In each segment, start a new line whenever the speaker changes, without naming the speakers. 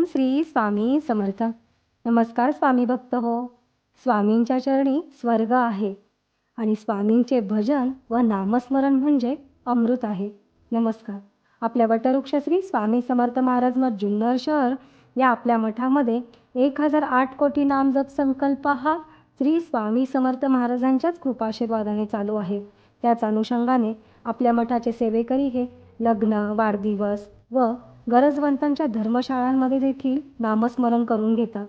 ओम श्री स्वामी समर्थ. नमस्कार स्वामी भक्त हो. स्वामींच्या चरणी स्वर्ग आहे आणि स्वामींचे भजन व नामस्मरण म्हणजे अमृत आहे. नमस्कार. आपल्या वटवृक्ष श्री स्वामी समर्थ महाराज मठ जुन्नर शहर या आपल्या मठामध्ये एक हजार आठ कोटी नामजप संकल्प हा श्री स्वामी समर्थ महाराजांच्याच कृपाशीर्वादाने चालू आहे. त्याच अनुषंगाने आपल्या मठाचे सेवेकरी हे लग्न वाढदिवस व गरजवंतांच्या धर्मशाळांमध्ये देखील नामस्मरण करून घेतात.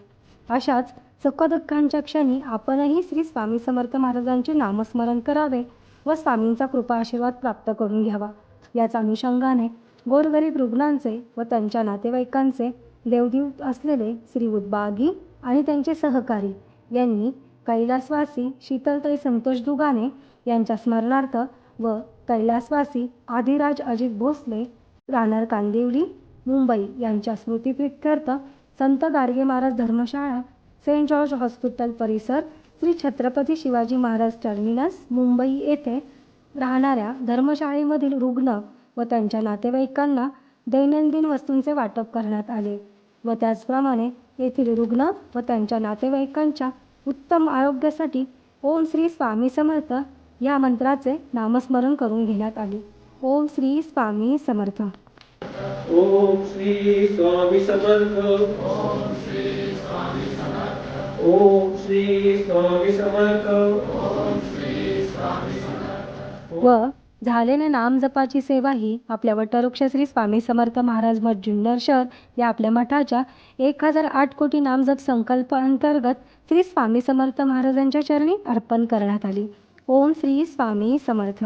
अशाच सुखदुःखांच्या क्षणी आपणही श्री स्वामी समर्थ महाराजांचे नामस्मरण करावे व स्वामींचा कृपा आशीर्वाद प्राप्त करून घ्यावा. याच अनुषंगाने गोरगरीब रुग्णांचे व त्यांच्या नातेवाईकांचे देवदूत असलेले श्री उद्बागी आणि त्यांचे सहकारी यांनी कैलासवासी शीतलताई संतोष दुगाने यांच्या स्मरणार्थ व कैलासवासी आदिराज अजित भोसले राहणार कांदिवली मुंबई यांच्या स्मृतिप्रित्यर्थ संत गाडगे महाराज धर्मशाळा सेंट जॉर्ज हॉस्पिटल परिसर श्री छत्रपती शिवाजी महाराज टर्मिनस मुंबई येथे राहणाऱ्या धर्मशाळेमधील रुग्ण व त्यांच्या नातेवाईकांना दैनंदिन वस्तूंचे वाटप करण्यात आले व त्याचप्रमाणे येथील रुग्ण व त्यांच्या नातेवाईकांच्या उत्तम आरोग्यासाठी ओम श्री स्वामी समर्थ या मंत्राचे नामस्मरण करून घेण्यात आले. ओम श्री स्वामी समर्थ.
ओम श्री स्वामी समर्थ। ओम श्री स्वामी समर्थ।
ओम श्री स्वामी समर्थ व झालेल्या नामजपाची सेवा ही आपल्या वटवृक्ष श्री स्वामी समर्थ महाराज मठ जुन्नर शहर या आपल्या मठाच्या एक हजार आठ कोटी नामजप संकल्प अंतर्गत श्री स्वामी समर्थ महाराजांच्या चरणी अर्पण करण्यात आली. ओम श्री स्वामी समर्थ.